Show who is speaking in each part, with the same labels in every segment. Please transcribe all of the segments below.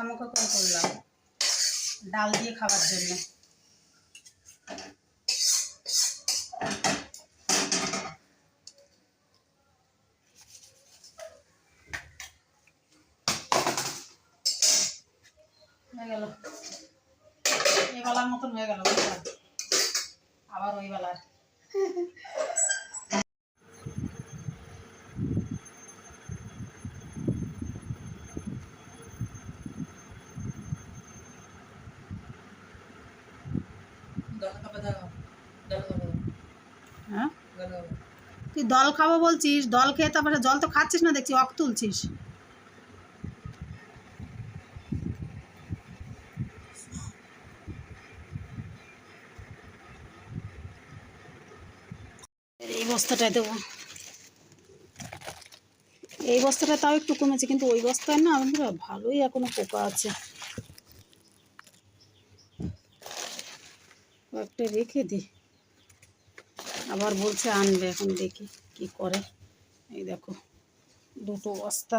Speaker 1: মাখামাখা করে করলাম। ডাল দিয়ে খাবার জন্য। হয়ে এই বেলার মতন হয়ে গেল আবার ওই বেলার। হ্যাঁ? তুই দল খাব বলছিস, দল খেয়ে তারপরে জল তো খাচ্ছিস না, দেখছি অক তুলছিস। এই বস্তাটায় দেবো। এই বস্তাটা তাও একটু কমেছে, কিন্তু ওই বস্তায় না বন্ধুরা ভালোই এখনও পোকা আছে। কয়েকটা রেখে দিই আবার বলছে আনবে, এখন দেখি কি করে। এই দেখো, দুটো বস্তা।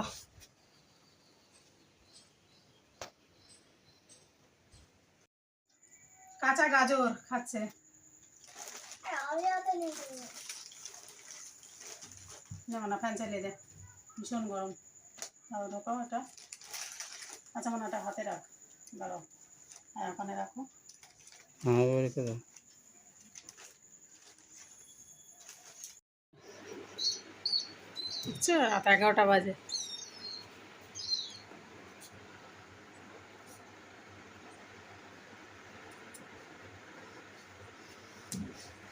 Speaker 1: কাঁচা গাজর খাচ্ছে। যেমন না, ফ্যান চালিয়ে দে, ভীষণ গরম। তাও ঢোকাও এটা। আচ্ছা মনে এটা হাতে রাখ। দাঁড়াও হ্যাঁ ওখানে রাখো।
Speaker 2: হ্যাঁ
Speaker 1: এগারোটা বাজে।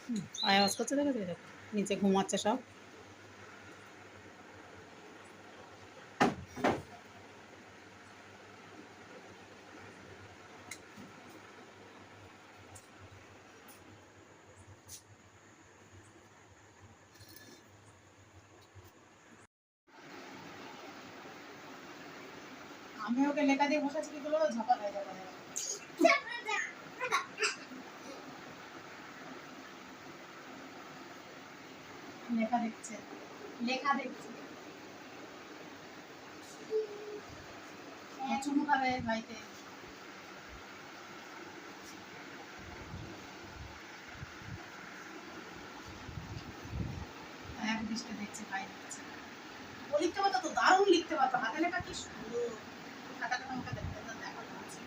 Speaker 1: হুম, আওয়াজ করছে দেখো দেখো নিচে ঘুমাচ্ছে সব। আমি ওকে লেখা দিয়ে বসেছি কি করল ঝাপা দেয় ঝপা লেখা দেখছে লেখা দেখছে। চুমু খাবে ভাইতে এক দৃষ্টি দেখছে ভাই দেখছে। ও লিখতে পারতো তো, দারুণ লিখতে পারতো। হাতে লেখা কি সুন্দর খাতাটা আমাকে দেখতে দাও, দেখো না আছে।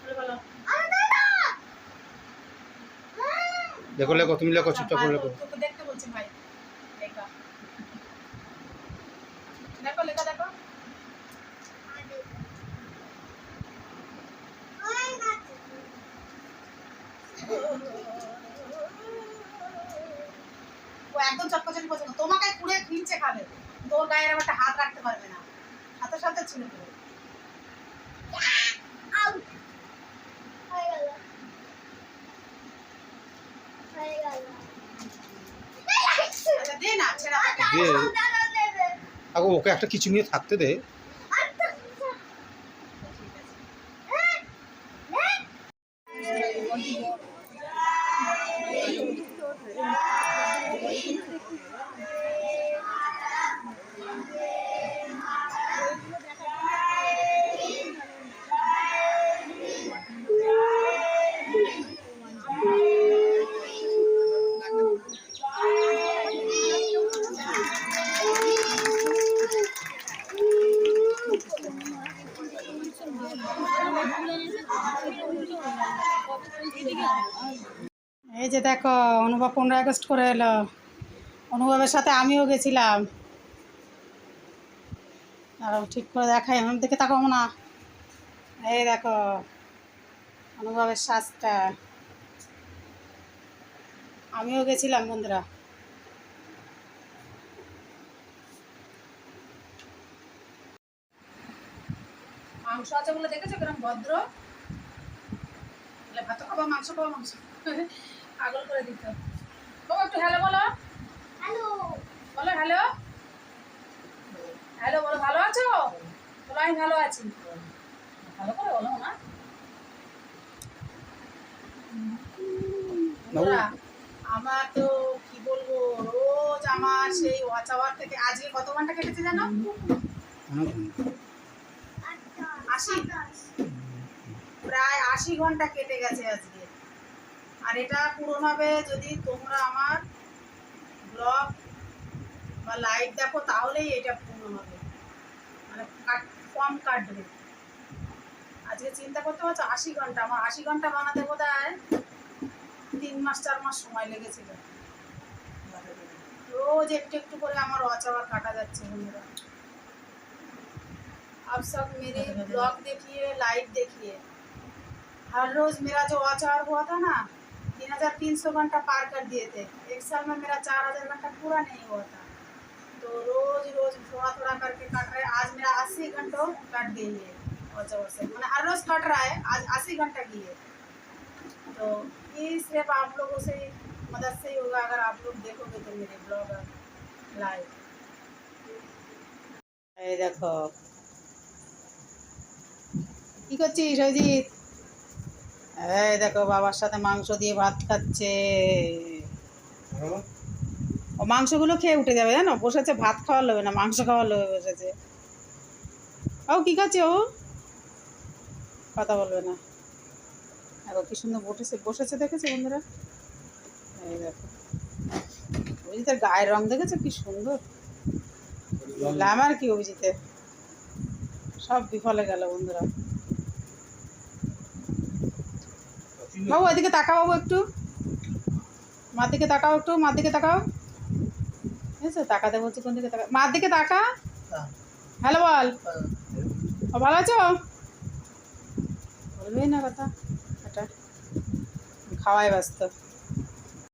Speaker 1: বলো, বলো।
Speaker 2: লেখো লেখো, তুমি লেখো চুপচাপ করে লেখো।
Speaker 1: দেখো দেখো। তোমাকে কুড়ে নিচে খাবে। তোর গায়ে এরকম একটা হাত রাখতে পারবে না। হাতের সাথে ছিল তো আচ্ছা দে না
Speaker 2: দিয়ে আগো ওকে একটা কিছু নিয়ে থাকতে দে।
Speaker 1: এই যে দেখো, অনুভব পনেরো আগস্ট করে এলো। অনুভবের সাথে আমিও গেছিলাম। আর ঠিক করে দেখাই, আমার দিকে তাকাবো না। এই দেখো, অনুভবের সাজটা। আমিও গেছিলাম, বন্ধুরা। মাংস আছে বলে দেখেছ কিরম ভদ্র? ভাত খাব, মাংস খাব, মাংস। পাগল করে দিত ও একটু হ্যালো বলো। হ্যালো বলো হ্যালো হ্যালো বলো ভালো আছো? বলো আমি ভালো আছি। ভালো করে বলো না আমার তো কি বলব রোজ আমার সেই ওয়াচ আওয়ার থেকে আজকে কত ঘণ্টা কেটেছে জানো?
Speaker 2: অনেক
Speaker 1: আশি। প্রায় আশি ঘণ্টা কেটে গেছে আজকে। আর এটা পূরণ হবে যদি তোমরা আমার ব্লগ বা লাইভ দেখো তাহলেই এটা পূর্ণ হবে মানে কাট কম কাটবে আজকে চিন্তা করতে পারছো আশি ঘন্টা আমার আশি ঘন্টা বানাতে বোধ হয় তিন মাস চার মাস সময় লেগেছিল রোজ একটু একটু করে আমার অচাওয়ার কাটা যাচ্ছে বন্ধুরা अब सब मेरे ब्लॉग देखिए लाइव देखिए हर रोज मेरा जो वॉच आवर हुआ था ना तीन हजार तीन सौ घंटा पार कर दिए थे एक साल में मेरा चार हजार घंटा पूरा नहीं हुआ था तो रोज रोज थोड़ा थोड़ा करके काट रहे आज मेरा अस्सी घंटों कट गई है वॉच आवर से मैंने हर रोज कट रहा है आज अस्सी घंटा की है तो ये सिर्फ आप लोगों से मदद से ही होगा अगर आप लोग देखोगे तो मेरे ब्लॉग लाइव এই দেখো কি করছিস অজিত এই দেখো বাবার সাথে মাংস দিয়ে ভাত খাচ্ছে। ও মাংসগুলো খেয়ে উঠে যাবে জানো? বসেছে ভাত খাওয়া লোবে না মাংস খাওয়া লোবে বসেছে। ও কি খাচ্ছে ও? কথা বলবে না। দেখো কি সুন্দর বসেছে বসেছে দেখেছে বন্ধুরা? এই দেখো। অভিজিতের গায়ের রং দেখেছ? কি সুন্দর। গ্ল্যামার কি অভিজিতের? সব বিফলে গেল বন্ধুরা। বাবু, এদিকে তাকাও বাবু একটু। মার দিকে তাকাও একটু, মার দিকে তাকাও। আছে তাকাতে বলছি, কোন দিকে তাকা মার দিকে তাকা। হ্যালো বল। ভালো আছো? বলবেই না কথা। এটা খাওয়াই ব্যস্ত।